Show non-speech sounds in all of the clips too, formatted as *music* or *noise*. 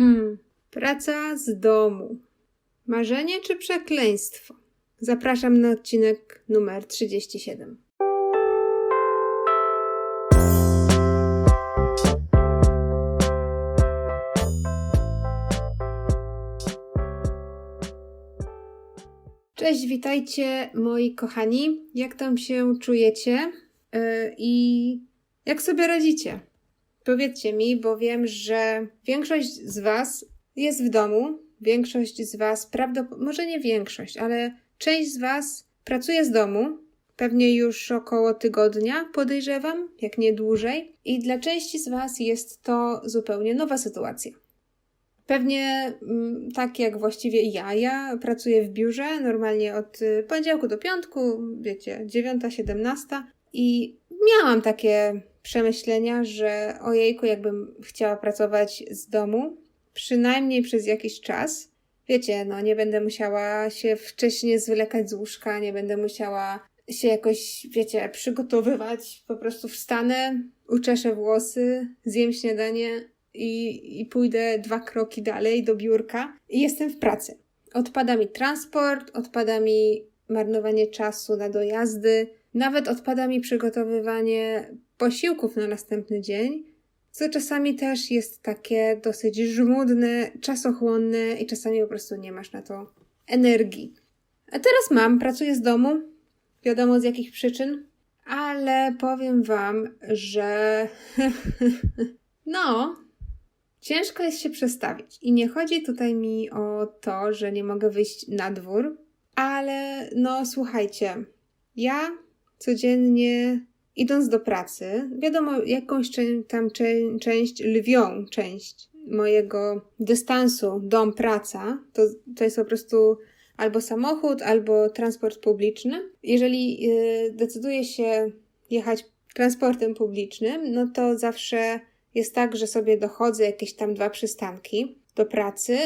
Hmm, praca z domu. Marzenie czy przekleństwo? Zapraszam na odcinek numer 37. Cześć, witajcie moi kochani. Jak tam się czujecie yy, i jak sobie radzicie? Powiedzcie mi, bo wiem, że większość z Was jest w domu, większość z Was prawdopodobnie, może nie większość, ale część z Was pracuje z domu, pewnie już około tygodnia, podejrzewam, jak nie dłużej, i dla części z Was jest to zupełnie nowa sytuacja. Pewnie mm, tak jak właściwie ja. Ja pracuję w biurze normalnie od y, poniedziałku do piątku, wiecie, 9-17 i miałam takie przemyślenia, że ojejku, jakbym chciała pracować z domu, przynajmniej przez jakiś czas. Wiecie, no nie będę musiała się wcześniej zwlekać z łóżka, nie będę musiała się jakoś, wiecie, przygotowywać. Po prostu wstanę, uczeszę włosy, zjem śniadanie i, i pójdę dwa kroki dalej do biurka i jestem w pracy. Odpada mi transport, odpada mi marnowanie czasu na dojazdy, nawet odpada mi przygotowywanie posiłków na następny dzień, co czasami też jest takie dosyć żmudne, czasochłonne i czasami po prostu nie masz na to energii. A teraz mam, pracuję z domu, wiadomo z jakich przyczyn, ale powiem Wam, że *laughs* no, ciężko jest się przestawić. I nie chodzi tutaj mi o to, że nie mogę wyjść na dwór, ale no słuchajcie, ja codziennie idąc do pracy, wiadomo, jakąś tam część, lwią część mojego dystansu dom-praca, to, to jest po prostu albo samochód, albo transport publiczny. Jeżeli yy, decyduję się jechać transportem publicznym, no to zawsze jest tak, że sobie dochodzę jakieś tam dwa przystanki do pracy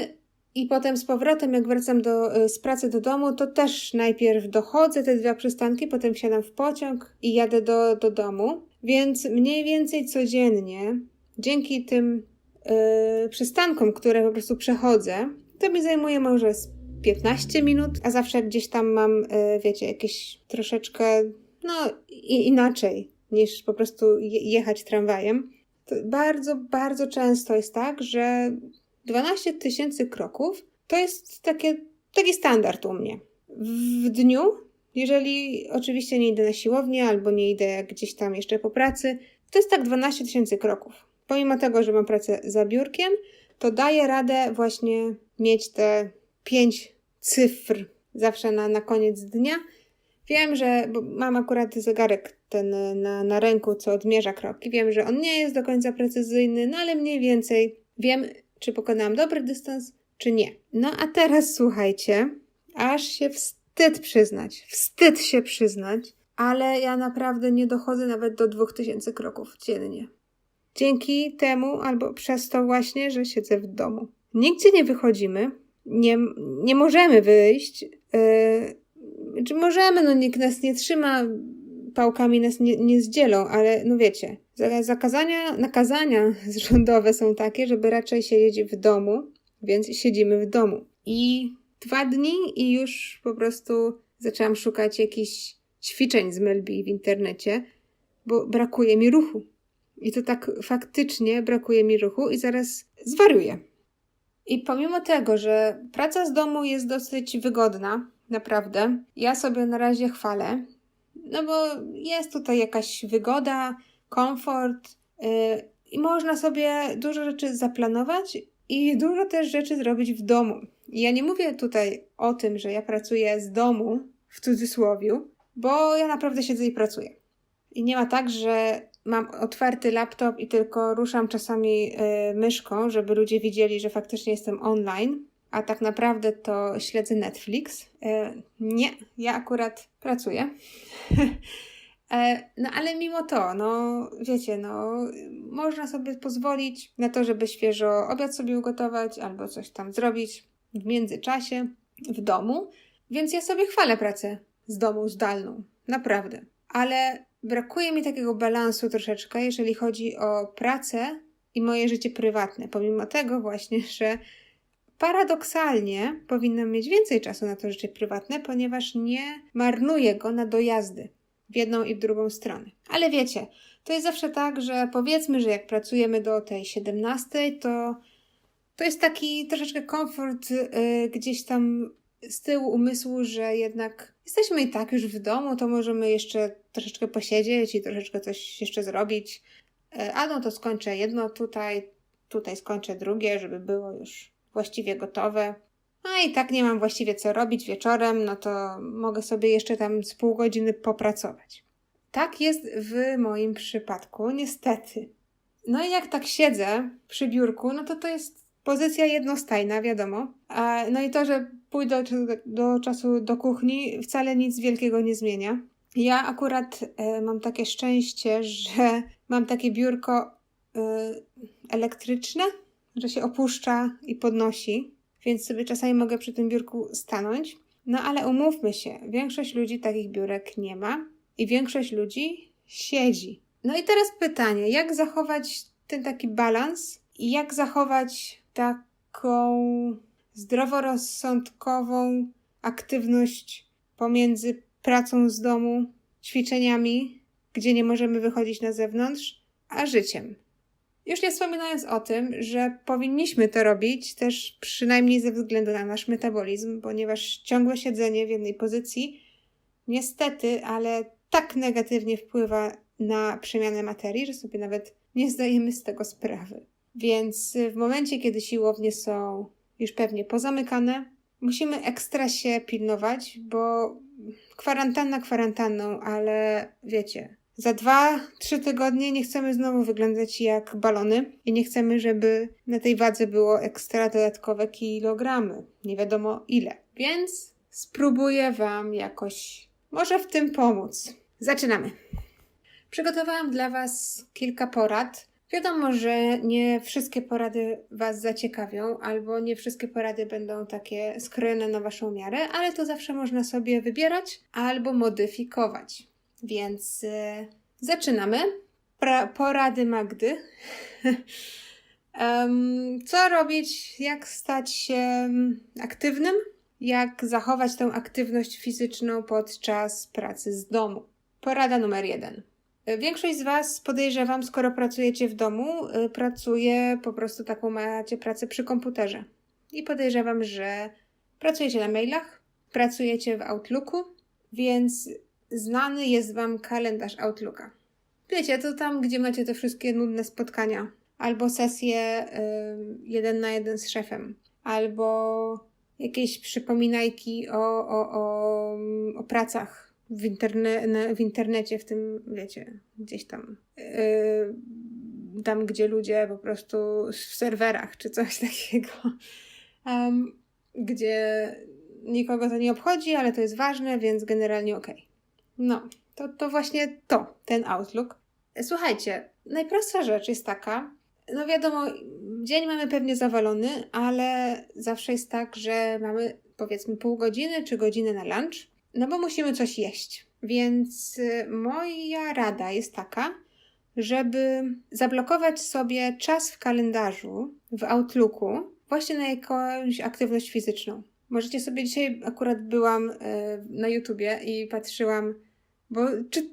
i potem z powrotem, jak wracam do, y, z pracy do domu, to też najpierw dochodzę te dwa przystanki, potem wsiadam w pociąg i jadę do, do domu. Więc mniej więcej codziennie, dzięki tym yy, przystankom, które po prostu przechodzę, to mi zajmuje może z 15 minut, a zawsze gdzieś tam mam, yy, wiecie, jakieś troszeczkę, no i, inaczej niż po prostu je, jechać tramwajem. To bardzo, bardzo często jest tak, że 12 tysięcy kroków to jest takie, taki standard u mnie. W dniu, jeżeli oczywiście nie idę na siłownię albo nie idę gdzieś tam jeszcze po pracy, to jest tak 12 tysięcy kroków. Pomimo tego, że mam pracę za biurkiem, to daję radę właśnie mieć te 5 cyfr zawsze na, na koniec dnia. Wiem, że mam akurat zegarek ten na, na ręku, co odmierza kroki. Wiem, że on nie jest do końca precyzyjny, no ale mniej więcej wiem, czy pokonałam dobry dystans, czy nie. No a teraz słuchajcie, aż się wstyd przyznać, wstyd się przyznać, ale ja naprawdę nie dochodzę nawet do 2000 kroków dziennie. Dzięki temu albo przez to właśnie, że siedzę w domu. Nigdzie nie wychodzimy, nie, nie możemy wyjść. Yy, czy możemy, no nikt nas nie trzyma, pałkami nas nie, nie zdzielą, ale no wiecie, zakazania, nakazania *laughs* rządowe są takie, żeby raczej siedzieć w domu, więc siedzimy w domu. I dwa dni i już po prostu zaczęłam szukać jakichś ćwiczeń z Melbi w internecie, bo brakuje mi ruchu. I to tak faktycznie brakuje mi ruchu i zaraz zwariuję. I pomimo tego, że praca z domu jest dosyć wygodna, naprawdę, ja sobie na razie chwalę, no bo jest tutaj jakaś wygoda, komfort yy, i można sobie dużo rzeczy zaplanować i dużo też rzeczy zrobić w domu. I ja nie mówię tutaj o tym, że ja pracuję z domu, w cudzysłowiu, bo ja naprawdę siedzę i pracuję. I nie ma tak, że mam otwarty laptop i tylko ruszam czasami yy, myszką, żeby ludzie widzieli, że faktycznie jestem online, a tak naprawdę to śledzę Netflix. Yy, nie, ja akurat pracuję. *laughs* E, no ale mimo to, no wiecie, no można sobie pozwolić na to, żeby świeżo obiad sobie ugotować albo coś tam zrobić w międzyczasie w domu. Więc ja sobie chwalę pracę z domu zdalną, naprawdę. Ale brakuje mi takiego balansu troszeczkę, jeżeli chodzi o pracę i moje życie prywatne, pomimo tego właśnie, że paradoksalnie powinnam mieć więcej czasu na to życie prywatne, ponieważ nie marnuję go na dojazdy w jedną i w drugą stronę. Ale wiecie, to jest zawsze tak, że powiedzmy, że jak pracujemy do tej 17, to to jest taki troszeczkę komfort yy, gdzieś tam z tyłu umysłu, że jednak jesteśmy i tak już w domu, to możemy jeszcze troszeczkę posiedzieć i troszeczkę coś jeszcze zrobić. Yy, a no to skończę jedno tutaj, tutaj skończę drugie, żeby było już właściwie gotowe. A i tak nie mam właściwie co robić wieczorem, no to mogę sobie jeszcze tam z pół godziny popracować. Tak jest w moim przypadku, niestety. No i jak tak siedzę przy biurku, no to to jest pozycja jednostajna, wiadomo. No i to, że pójdę do, do czasu do kuchni, wcale nic wielkiego nie zmienia. Ja akurat e, mam takie szczęście, że mam takie biurko e, elektryczne, że się opuszcza i podnosi, więc sobie czasami mogę przy tym biurku stanąć. No ale umówmy się, większość ludzi takich biurek nie ma i większość ludzi siedzi. No i teraz pytanie, jak zachować ten taki balans i jak zachować taką zdroworozsądkową aktywność pomiędzy pracą z domu, ćwiczeniami, gdzie nie możemy wychodzić na zewnątrz, a życiem. Już nie wspominając o tym, że powinniśmy to robić też przynajmniej ze względu na nasz metabolizm, ponieważ ciągłe siedzenie w jednej pozycji niestety, ale tak negatywnie wpływa na przemianę materii, że sobie nawet nie zdajemy z tego sprawy. Więc w momencie, kiedy siłownie są już pewnie pozamykane, musimy ekstra się pilnować, bo kwarantanna kwarantanną, ale wiecie, za dwa, trzy tygodnie nie chcemy znowu wyglądać jak balony i nie chcemy, żeby na tej wadze było ekstra dodatkowe kilogramy. Nie wiadomo ile. Więc spróbuję Wam jakoś może w tym pomóc. Zaczynamy. Przygotowałam dla Was kilka porad. Wiadomo, że nie wszystkie porady Was zaciekawią, albo nie wszystkie porady będą takie skrojone na Waszą miarę, ale to zawsze można sobie wybierać albo modyfikować. Więc yy, zaczynamy. Pra porady Magdy. *laughs* co robić? Jak stać się aktywnym? Jak zachować tę aktywność fizyczną podczas pracy z domu? Porada numer jeden. Większość z Was podejrzewam, skoro pracujecie w domu, y, pracuje po prostu taką macie pracę przy komputerze. I podejrzewam, że pracujecie na mailach, pracujecie w Outlooku, więc znany jest Wam kalendarz Outlooka. Wiecie, to tam, gdzie macie te wszystkie nudne spotkania, albo sesje y, jeden na jeden z szefem, albo jakieś przypominajki o, o, o, o pracach w, interne, w internecie, w tym, wiecie, gdzieś tam. Yy, tam, gdzie ludzie po prostu w serwerach czy coś *laughs* takiego, um, gdzie nikogo to nie obchodzi, ale to jest ważne, więc generalnie okej. No, to, to właśnie to, ten Outlook. Słuchajcie, najprostsza rzecz jest taka, no wiadomo, dzień mamy pewnie zawalony, ale zawsze jest tak, że mamy powiedzmy pół godziny czy godzinę na lunch, no bo musimy coś jeść. Więc y, moja rada jest taka, żeby zablokować sobie czas w kalendarzu, w Outlooku, właśnie na jakąś aktywność fizyczną. Możecie sobie dzisiaj akurat byłam y, na YouTubie i patrzyłam, bo czy,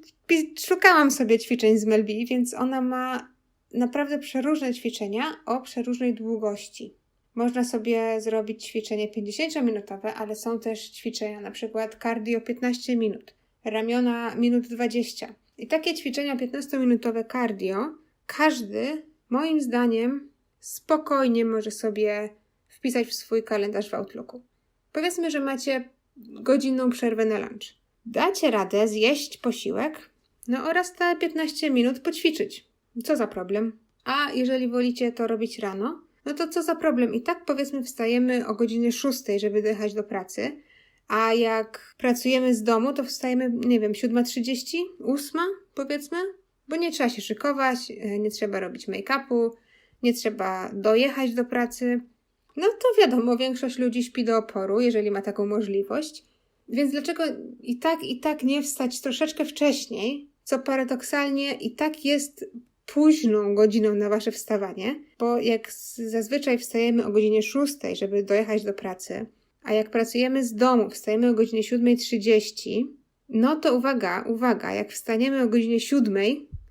szukałam sobie ćwiczeń z Melbi, więc ona ma naprawdę przeróżne ćwiczenia o przeróżnej długości. Można sobie zrobić ćwiczenie 50-minutowe, ale są też ćwiczenia na przykład cardio 15 minut, ramiona minut 20. I takie ćwiczenia 15-minutowe cardio każdy, moim zdaniem, spokojnie może sobie wpisać w swój kalendarz w Outlooku. Powiedzmy, że macie godzinną przerwę na lunch. Dacie radę zjeść posiłek, no oraz te 15 minut poćwiczyć. Co za problem? A jeżeli wolicie to robić rano, no to co za problem? I tak powiedzmy wstajemy o godzinie 6, żeby dojechać do pracy, a jak pracujemy z domu, to wstajemy, nie wiem, 7.30, 8 powiedzmy, bo nie trzeba się szykować, e, nie trzeba robić make-upu, nie trzeba dojechać do pracy. No to wiadomo, większość ludzi śpi do oporu, jeżeli ma taką możliwość. Więc dlaczego i tak, i tak nie wstać troszeczkę wcześniej, co paradoksalnie i tak jest późną godziną na wasze wstawanie, bo jak zazwyczaj wstajemy o godzinie 6, żeby dojechać do pracy, a jak pracujemy z domu, wstajemy o godzinie 7.30, no to uwaga, uwaga, jak wstaniemy o godzinie 7,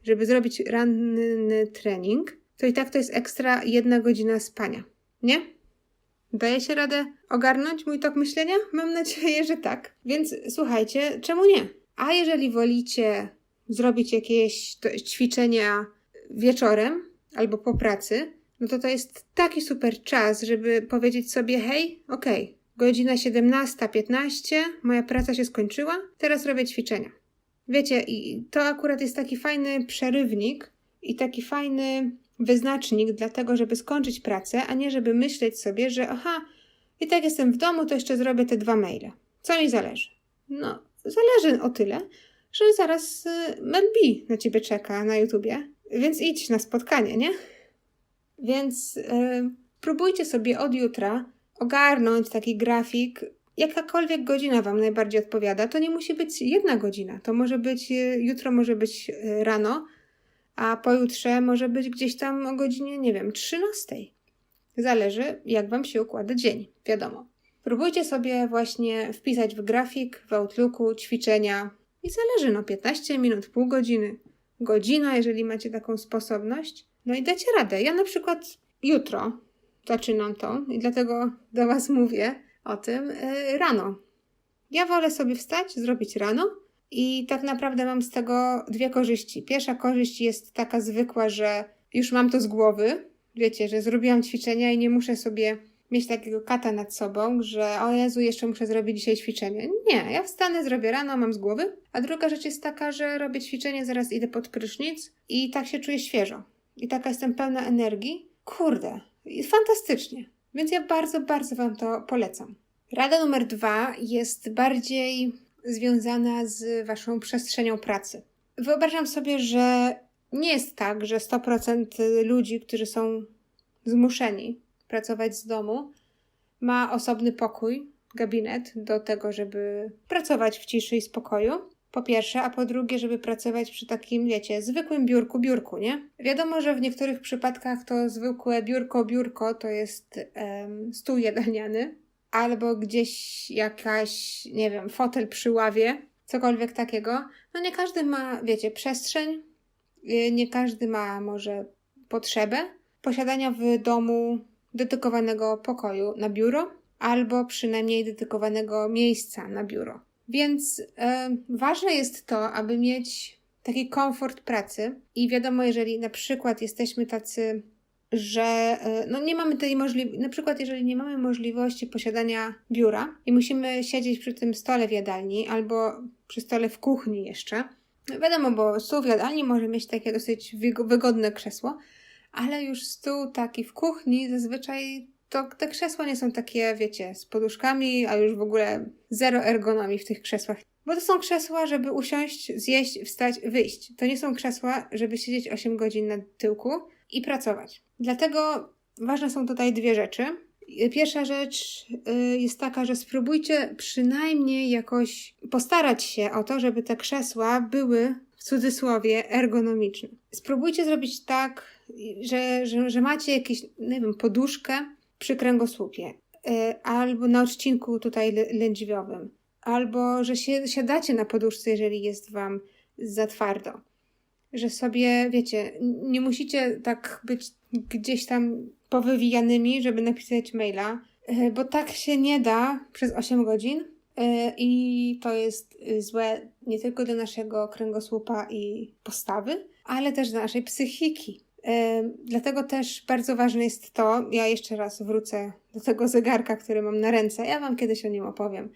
żeby zrobić ranny trening, to i tak to jest ekstra jedna godzina spania. Nie? Daje się radę ogarnąć mój tok myślenia? Mam nadzieję, że tak. Więc słuchajcie, czemu nie? A jeżeli wolicie zrobić jakieś ćwiczenia wieczorem albo po pracy, no to to jest taki super czas, żeby powiedzieć sobie: hej, okej, godzina 17.15, moja praca się skończyła, teraz robię ćwiczenia. Wiecie, i to akurat jest taki fajny przerywnik i taki fajny wyznacznik dla tego, żeby skończyć pracę, a nie żeby myśleć sobie, że aha, i tak jestem w domu, to jeszcze zrobię te dwa maile. Co mi zależy? No, zależy o tyle, że zaraz y, Mel B na ciebie czeka na YouTubie, więc idź na spotkanie, nie? Więc y, próbujcie sobie od jutra ogarnąć taki grafik. Jakakolwiek godzina Wam najbardziej odpowiada, to nie musi być jedna godzina. To może być, y, jutro może być y, rano, a pojutrze może być gdzieś tam o godzinie, nie wiem, 13. Zależy, jak Wam się układa dzień, wiadomo. Próbujcie sobie właśnie wpisać w grafik, w Outlooku ćwiczenia i zależy, no 15 minut, pół godziny, godzina, jeżeli macie taką sposobność. No i dacie radę. Ja na przykład jutro zaczynam to i dlatego do Was mówię o tym yy, rano. Ja wolę sobie wstać, zrobić rano i tak naprawdę mam z tego dwie korzyści. Pierwsza korzyść jest taka zwykła, że już mam to z głowy. Wiecie, że zrobiłam ćwiczenia i nie muszę sobie mieć takiego kata nad sobą, że o Jezu, jeszcze muszę zrobić dzisiaj ćwiczenie. Nie, ja wstanę, zrobię rano, mam z głowy. A druga rzecz jest taka, że robię ćwiczenie, zaraz idę pod prysznic i tak się czuję świeżo. I taka jestem pełna energii. Kurde, fantastycznie. Więc ja bardzo, bardzo Wam to polecam. Rada numer dwa jest bardziej związana z Waszą przestrzenią pracy. Wyobrażam sobie, że nie jest tak, że 100% ludzi, którzy są zmuszeni pracować z domu, ma osobny pokój, gabinet do tego, żeby pracować w ciszy i spokoju. Po pierwsze, a po drugie, żeby pracować przy takim, wiecie, zwykłym biurku, biurku, nie? Wiadomo, że w niektórych przypadkach to zwykłe biurko, biurko to jest stół *laughs* jadalniany, albo gdzieś jakaś, nie wiem, fotel przy ławie, cokolwiek takiego. No nie każdy ma, wiecie, przestrzeń, y, nie każdy ma może potrzebę posiadania w domu dedykowanego pokoju na biuro, albo przynajmniej dedykowanego miejsca na biuro. Więc e, ważne jest to, aby mieć taki komfort pracy i wiadomo, jeżeli na przykład jesteśmy tacy, że e, no nie mamy tej możliwości, na przykład jeżeli nie mamy możliwości posiadania biura i musimy siedzieć przy tym stole w jadalni albo przy stole w kuchni jeszcze, no wiadomo, bo stół w jadalni może mieć takie dosyć wygo- wygodne krzesło, ale już stół taki w kuchni zazwyczaj to te krzesła nie są takie, wiecie, z poduszkami, a już w ogóle zero ergonomii w tych krzesłach. Bo to są krzesła, żeby usiąść, zjeść, wstać, wyjść. To nie są krzesła, żeby siedzieć 8 godzin na tyłku i pracować. Dlatego ważne są tutaj dwie rzeczy. Pierwsza rzecz y, jest taka, że spróbujcie przynajmniej jakoś postarać się o to, żeby te krzesła były w cudzysłowie ergonomiczne. Spróbujcie zrobić tak, że, że, że macie jakieś, nie wiem, poduszkę przy kręgosłupie, y, albo na odcinku tutaj lędźwiowym, albo że się, siadacie na poduszce, jeżeli jest wam za twardo. Że sobie, wiecie, nie musicie tak być gdzieś tam powywijanymi, żeby napisać maila, y, bo tak się nie da przez 8 godzin. y, I to jest złe nie tylko dla naszego kręgosłupa i postawy, ale też dla naszej psychiki. Ym, Dlatego też bardzo ważne jest to, ja jeszcze raz wrócę do tego zegarka, który mam na ręce. Ja Wam kiedyś o nim opowiem,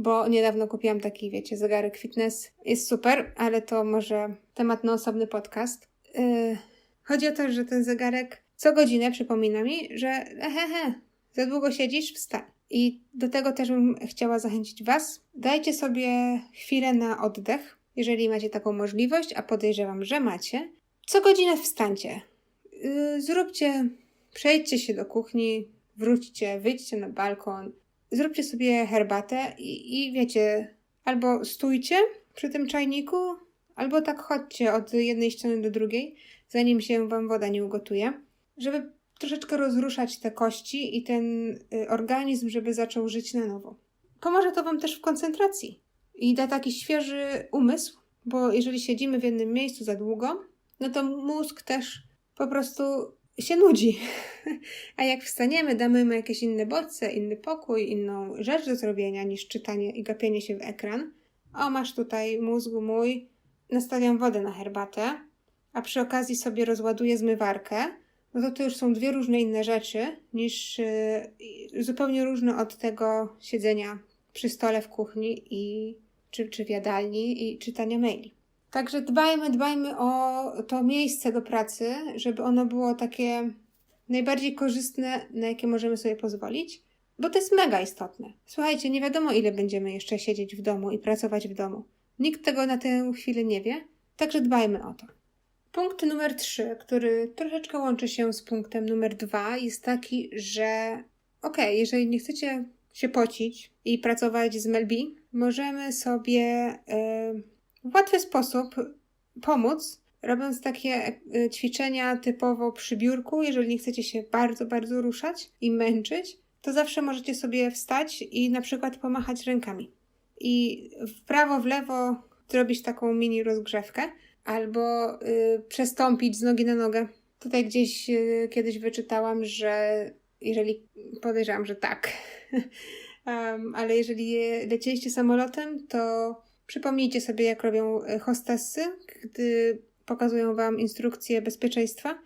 bo niedawno kupiłam taki, wiecie, zegarek fitness. Jest super, ale to może temat na osobny podcast. Yy, chodzi o to, że ten zegarek co godzinę przypomina mi, że hehe, za długo siedzisz, wstań. I do tego też bym chciała zachęcić Was. Dajcie sobie chwilę na oddech, jeżeli macie taką możliwość, a podejrzewam, że macie. Co godzinę wstańcie. Yy, zróbcie, przejdźcie się do kuchni, wróćcie, wyjdźcie na balkon, zróbcie sobie herbatę i, i wiecie, albo stójcie przy tym czajniku, albo tak chodźcie od jednej ściany do drugiej. zanim się Wam woda nie ugotuje, żeby troszeczkę rozruszać te kości i ten y, organizm, żeby zaczął żyć na nowo. Pomoże to Wam też w koncentracji i da taki świeży umysł, bo jeżeli siedzimy w jednym miejscu za długo, no to mózg też po prostu się nudzi. *laughs* A jak wstaniemy, damy mu jakieś inne bodźce, inny pokój, inną rzecz do zrobienia niż czytanie i gapienie się w ekran. O, masz tutaj mózgu mój, nastawiam wodę na herbatę, a przy okazji sobie rozładuję zmywarkę, no to to już są dwie różne inne rzeczy, niż yy, zupełnie różne od tego siedzenia przy stole w kuchni i, czy, czy w jadalni i czytania maili. Także dbajmy, dbajmy o to miejsce do pracy, żeby ono było takie najbardziej korzystne, na jakie możemy sobie pozwolić, bo to jest mega istotne. Słuchajcie, nie wiadomo ile będziemy jeszcze siedzieć w domu i pracować w domu. Nikt tego na tę chwilę nie wie, także dbajmy o to. Punkt numer 3, który troszeczkę łączy się z punktem numer 2, jest taki, że ok, jeżeli nie chcecie się pocić i pracować z Melbi, możemy sobie w łatwy sposób pomóc, robiąc takie y, ćwiczenia typowo przy biurku. Jeżeli nie chcecie się bardzo, bardzo ruszać i męczyć, to zawsze możecie sobie wstać i na przykład pomachać rękami. I w prawo, w lewo zrobić taką mini rozgrzewkę, albo y, przestąpić z nogi na nogę. Tutaj gdzieś y, kiedyś wyczytałam, że jeżeli podejrzewam, że tak, *laughs* um, ale jeżeli lecieliście samolotem, to Przypomnijcie sobie, jak robią e, hostessy, gdy pokazują Wam instrukcje bezpieczeństwa.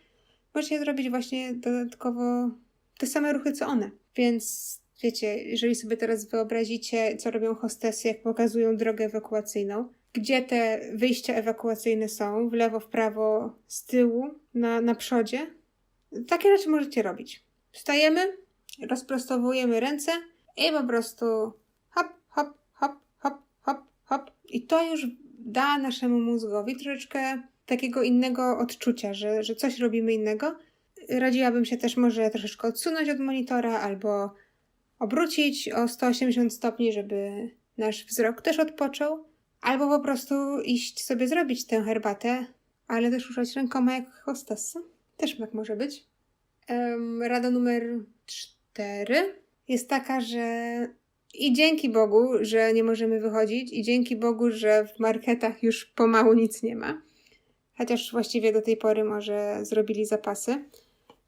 Możecie zrobić właśnie dodatkowo te same ruchy, co one. Więc wiecie, jeżeli sobie teraz wyobrazicie, co robią hostessy, jak pokazują drogę ewakuacyjną, gdzie te wyjścia ewakuacyjne są, w lewo, w prawo, z tyłu, na, na przodzie, takie rzeczy możecie robić. Wstajemy, rozprostowujemy ręce i po prostu i to już da naszemu mózgowi troszeczkę takiego innego odczucia, że, że coś robimy innego. Radziłabym się też może troszeczkę odsunąć od monitora albo obrócić o 180 stopni, żeby nasz wzrok też odpoczął, albo po prostu iść sobie zrobić tę herbatę, ale też ruszać rękoma jak hostessa. Też tak może być. Rada numer cztery jest taka, że i dzięki Bogu, że nie możemy wychodzić, i dzięki Bogu, że w marketach już pomału nic nie ma. Chociaż właściwie do tej pory może zrobili zapasy.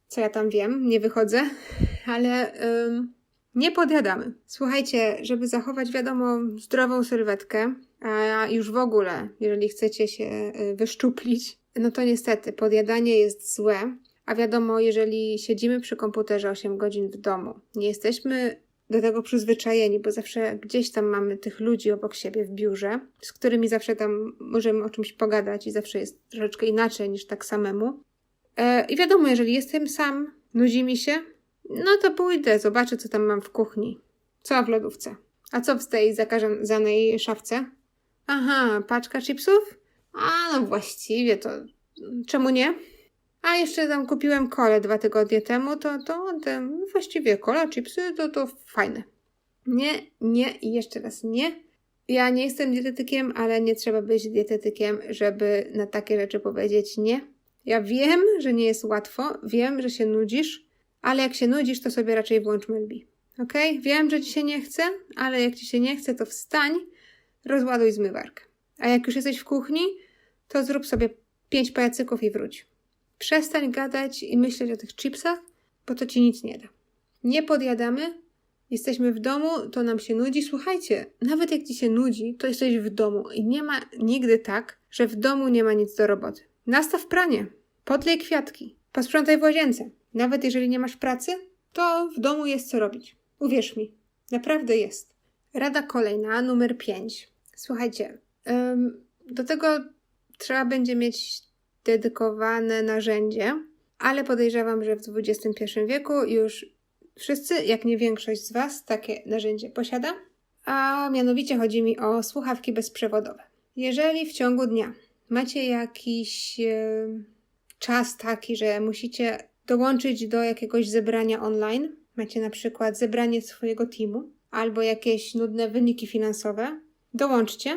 Co ja tam wiem, nie wychodzę, ale ym, nie podjadamy. Słuchajcie, żeby zachować, wiadomo, zdrową sylwetkę, a już w ogóle, jeżeli chcecie się y, wyszczuplić, no to niestety podjadanie jest złe. A wiadomo, jeżeli siedzimy przy komputerze 8 godzin w domu, nie jesteśmy do tego przyzwyczajeni, bo zawsze gdzieś tam mamy tych ludzi obok siebie w biurze, z którymi zawsze tam możemy o czymś pogadać i zawsze jest troszeczkę inaczej niż tak samemu. E, I wiadomo, jeżeli jestem sam, nudzi mi się, no to pójdę, zobaczę, co tam mam w kuchni. Co w lodówce? A co w tej zakazanej szafce? Aha, paczka chipsów? A no właściwie to czemu nie? A jeszcze tam kupiłem kole dwa tygodnie temu, to, to właściwie kola, chipsy, to, to fajne. Nie, nie i jeszcze raz nie. Ja nie jestem dietetykiem, ale nie trzeba być dietetykiem, żeby na takie rzeczy powiedzieć nie. Ja wiem, że nie jest łatwo, wiem, że się nudzisz, ale jak się nudzisz, to sobie raczej włącz Melbi. Ok? Wiem, że ci się nie chce, ale jak ci się nie chce, to wstań, rozładuj zmywarkę. A jak już jesteś w kuchni, to zrób sobie pięć pajacyków i wróć. Przestań gadać i myśleć o tych chipsach, bo to ci nic nie da. Nie podjadamy, jesteśmy w domu, to nam się nudzi. Słuchajcie, nawet jak ci się nudzi, to jesteś w domu i nie ma nigdy tak, że w domu nie ma nic do roboty. Nastaw pranie, podlej kwiatki, posprzątaj w łazience. Nawet jeżeli nie masz pracy, to w domu jest co robić. Uwierz mi, naprawdę jest. Rada kolejna, numer 5. Słuchajcie, do tego trzeba będzie mieć dedykowane narzędzie, ale podejrzewam, że w XXI wieku już wszyscy, jak nie większość z Was, takie narzędzie posiada. A mianowicie chodzi mi o słuchawki bezprzewodowe. Jeżeli w ciągu dnia macie jakiś e, czas taki, że musicie dołączyć do jakiegoś zebrania online, macie na przykład zebranie swojego teamu albo jakieś nudne wyniki finansowe, dołączcie.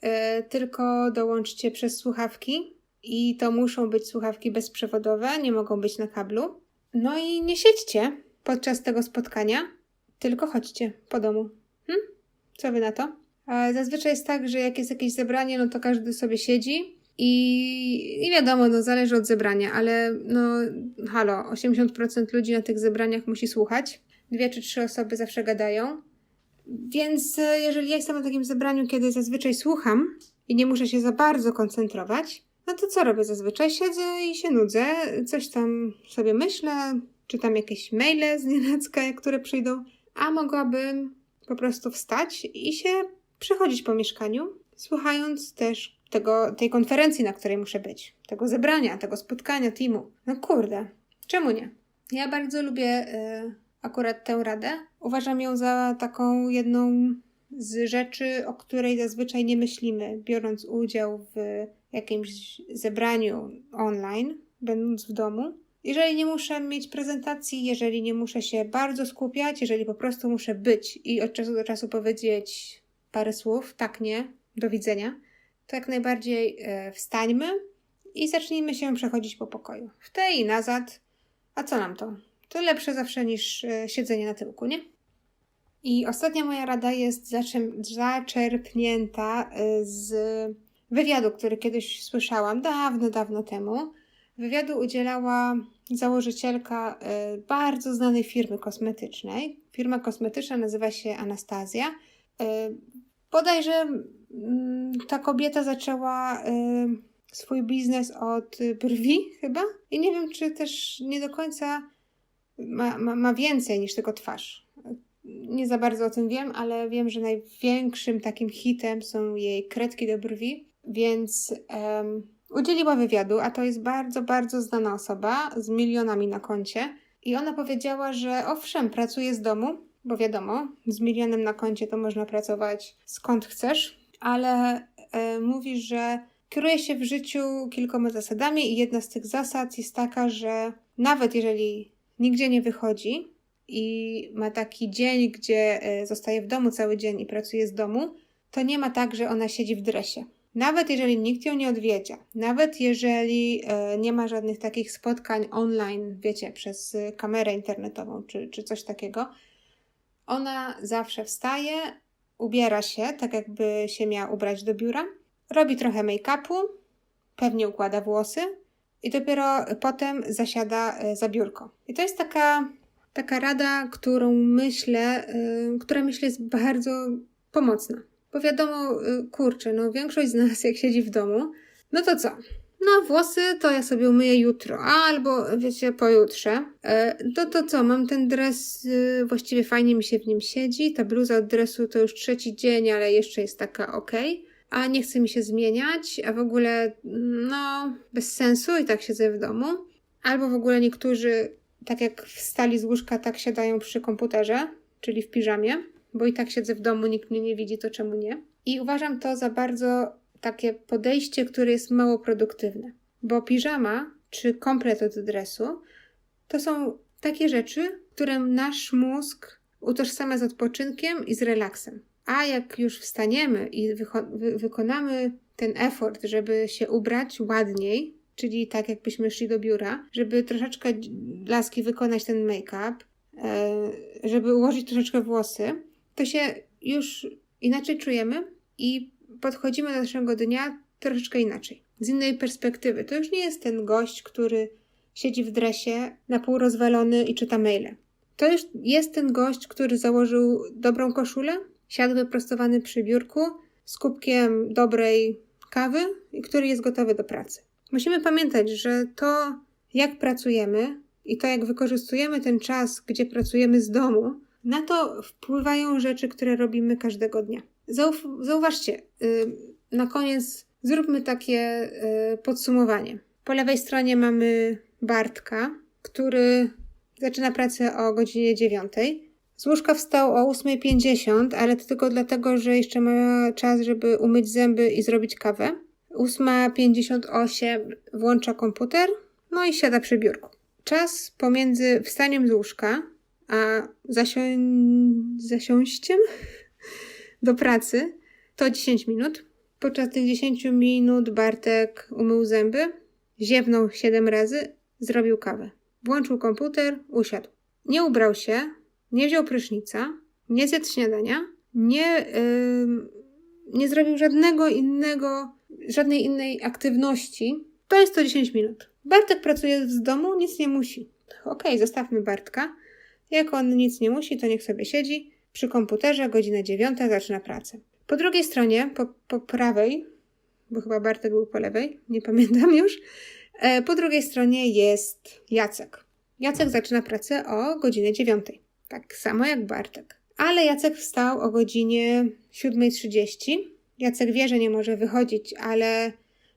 E, tylko dołączcie przez słuchawki i to muszą być słuchawki bezprzewodowe, nie mogą być na kablu. No i nie siedźcie podczas tego spotkania, tylko chodźcie po domu. Hm? Co wy na to? Zazwyczaj jest tak, że jak jest jakieś zebranie, no to każdy sobie siedzi i, i wiadomo, no zależy od zebrania, ale no halo, 80% ludzi na tych zebraniach musi słuchać. Dwie czy trzy osoby zawsze gadają. Więc e, jeżeli ja jestem na takim zebraniu, kiedy zazwyczaj słucham i nie muszę się za bardzo koncentrować, no to co robię zazwyczaj? Siedzę i się nudzę, coś tam sobie myślę, czytam jakieś maile z nienacka, które przyjdą, a mogłabym po prostu wstać i się przechodzić po mieszkaniu, słuchając też tego, tej konferencji, na której muszę być, tego zebrania, tego spotkania teamu. No kurde, czemu nie? Ja bardzo lubię y, akurat tę radę. Uważam ją za taką jedną z rzeczy, o której zazwyczaj nie myślimy, biorąc udział w jakimś zebraniu online, będąc w domu. Jeżeli nie muszę mieć prezentacji, jeżeli nie muszę się bardzo skupiać, jeżeli po prostu muszę być i od czasu do czasu powiedzieć parę słów, tak, nie, do widzenia, to jak najbardziej e, wstańmy i zacznijmy się przechodzić po pokoju. W tej i nazad. A co nam to? To lepsze zawsze niż e, siedzenie na tyłku, nie? I ostatnia moja rada jest zaczerpnięta e, z wywiadu, który kiedyś słyszałam dawno, dawno temu. Wywiadu udzielała założycielka y, bardzo znanej firmy kosmetycznej. Firma kosmetyczna nazywa się Anastazja. Y, bodajże mm, ta kobieta zaczęła y, swój biznes od brwi, chyba. I nie wiem, czy też nie do końca ma, ma, ma więcej niż tylko twarz. Nie za bardzo o tym wiem, ale wiem, że największym takim hitem są jej kredki do brwi, więc. Um, Udzieliła wywiadu, a to jest bardzo, bardzo znana osoba z milionami na koncie. I ona powiedziała, że owszem, pracuje z domu, bo wiadomo, z milionem na koncie to można pracować skąd chcesz, ale e, mówi, że kieruje się w życiu kilkoma zasadami i jedna z tych zasad jest taka, że nawet jeżeli nigdzie nie wychodzi i ma taki dzień, gdzie e, zostaje w domu cały dzień i pracuje z domu, to nie ma tak, że ona siedzi w dresie nawet jeżeli nikt ją nie odwiedza, nawet jeżeli e, nie ma żadnych takich spotkań online, wiecie, przez kamerę internetową czy, czy coś takiego, ona zawsze wstaje, ubiera się tak, jakby się miała ubrać do biura, robi trochę make-upu, pewnie układa włosy i dopiero potem zasiada e, za biurko. I to jest taka, taka rada, którą myślę, yy, która myślę jest bardzo pomocna. Bo wiadomo, y, kurczę, no większość z nas jak siedzi w domu, no to co? No włosy to ja sobie umyję jutro, albo wiecie, pojutrze. E, to to co, mam ten dres, y, właściwie fajnie mi się w nim siedzi, ta bluza od dresu to już trzeci dzień, ale jeszcze jest taka ok. A nie chce mi się zmieniać, a w ogóle, no, bez sensu i tak siedzę w domu. Albo w ogóle niektórzy, tak jak wstali z łóżka, tak siadają przy komputerze, czyli w piżamie bo i tak siedzę w domu, nikt mnie nie widzi, to czemu nie? I uważam to za bardzo takie podejście, które jest mało produktywne, bo piżama czy komplet od dresu to są takie rzeczy, które nasz mózg utożsamia z odpoczynkiem i z relaksem. A jak już wstaniemy i wy wykonamy ten effort, żeby się ubrać ładniej, czyli tak jakbyśmy szli do biura, żeby troszeczkę laski wykonać ten make-up, e, żeby ułożyć troszeczkę włosy, to się już inaczej czujemy i podchodzimy do naszego dnia troszeczkę inaczej, z innej perspektywy. To już nie jest ten gość, który siedzi w dresie, na pół rozwalony i czyta maile. To już jest ten gość, który założył dobrą koszulę, siadł wyprostowany przy biurku z kubkiem dobrej kawy i który jest gotowy do pracy. Musimy pamiętać, że to, jak pracujemy i to, jak wykorzystujemy ten czas, gdzie pracujemy z domu, na to wpływają rzeczy, które robimy każdego dnia. Zauf- zauważcie, yy, na koniec zróbmy takie yy, podsumowanie. Po lewej stronie mamy Bartka, który zaczyna pracę o godzinie 9. Z łóżka wstał o 8.50, ale to tylko dlatego, że jeszcze ma czas, żeby umyć zęby i zrobić kawę. 8.58 włącza komputer, no i siada przy biurku. Czas pomiędzy wstaniem z łóżka a zasią... zasiąściem *laughs* do pracy to 10 minut. Podczas tych 10 minut Bartek umył zęby, ziewnął 7 razy, zrobił kawę. Włączył komputer, usiadł. Nie ubrał się, nie wziął prysznica, nie zjadł śniadania, nie, ym, nie zrobił żadnego innego, żadnej innej aktywności. To jest to 10 minut. Bartek pracuje z domu, nic nie musi. Okej, zostawmy Bartka. Jak on nic nie musi, to niech sobie siedzi przy komputerze, godzina dziewiąta, zaczyna pracę. Po drugiej stronie, po, po prawej, bo chyba Bartek był po lewej, nie pamiętam już, e, po drugiej stronie jest Jacek. Jacek zaczyna pracę o godzinie dziewiątej, tak samo jak Bartek. Ale Jacek wstał o godzinie 7.30. Jacek wie, że nie może wychodzić, ale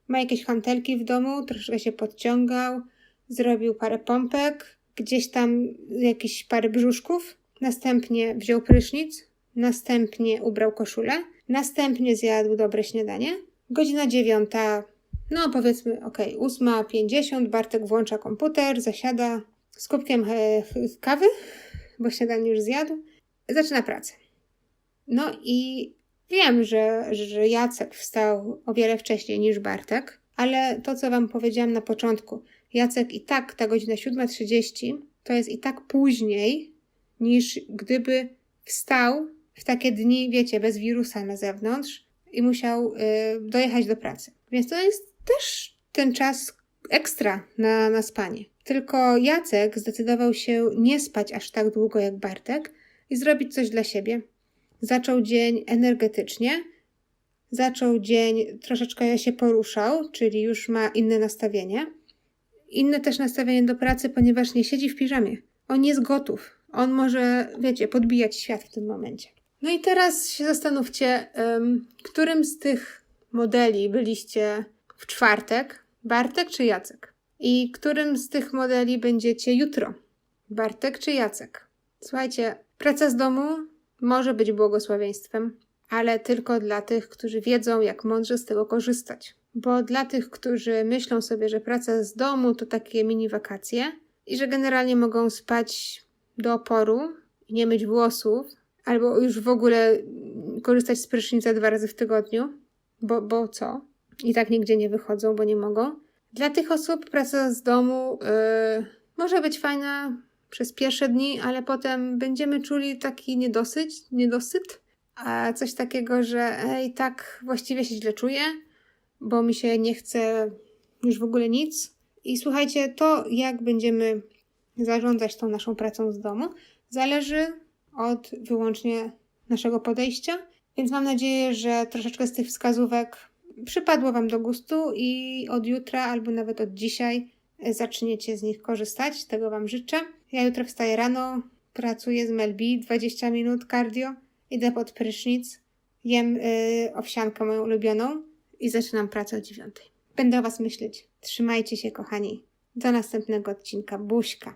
ma jakieś hantelki w domu, troszkę się podciągał, zrobił parę pompek, gdzieś tam jakieś parę brzuszków, następnie wziął prysznic, następnie ubrał koszulę, następnie zjadł dobre śniadanie. Godzina dziewiąta, no powiedzmy, ok, 8.50, Bartek włącza komputer, zasiada z kubkiem e, kawy, bo śniadanie już zjadł, zaczyna pracę. No i wiem, że, że Jacek wstał o wiele wcześniej niż Bartek, ale to, co Wam powiedziałam na początku, Jacek i tak ta godzina 7.30 to jest i tak później niż gdyby wstał w takie dni, wiecie, bez wirusa na zewnątrz i musiał y, dojechać do pracy. Więc to jest też ten czas ekstra na, na spanie. Tylko Jacek zdecydował się nie spać aż tak długo jak Bartek i zrobić coś dla siebie. Zaczął dzień energetycznie, zaczął dzień troszeczkę się poruszał, czyli już ma inne nastawienie. Inne też nastawienie do pracy, ponieważ nie siedzi w piżamie. On jest gotów. On może, wiecie, podbijać świat w tym momencie. No i teraz się zastanówcie, ym, którym z tych modeli byliście w czwartek? Bartek czy Jacek? I którym z tych modeli będziecie jutro? Bartek czy Jacek? Słuchajcie, praca z domu może być błogosławieństwem, ale tylko dla tych, którzy wiedzą, jak mądrze z tego korzystać. Bo dla tych, którzy myślą sobie, że praca z domu to takie mini wakacje i że generalnie mogą spać do oporu i nie myć włosów, albo już w ogóle korzystać z prysznica dwa razy w tygodniu, bo, bo co? I tak nigdzie nie wychodzą, bo nie mogą. Dla tych osób praca z domu yy, może być fajna przez pierwsze dni, ale potem będziemy czuli taki niedosyć, niedosyt, a coś takiego, że ej, tak właściwie się źle czuję, bo mi się nie chce już w ogóle nic. I słuchajcie, to jak będziemy zarządzać tą naszą pracą z domu, zależy od wyłącznie naszego podejścia. Więc mam nadzieję, że troszeczkę z tych wskazówek przypadło Wam do gustu i od jutra albo nawet od dzisiaj zaczniecie z nich korzystać. Tego Wam życzę. Ja jutro wstaję rano, pracuję z Melbi 20 minut cardio, idę pod prysznic, jem yy, owsiankę moją ulubioną i zaczynam pracę o dziewiątej. Będę o Was myśleć. Trzymajcie się, kochani. Do następnego odcinka. Buźka.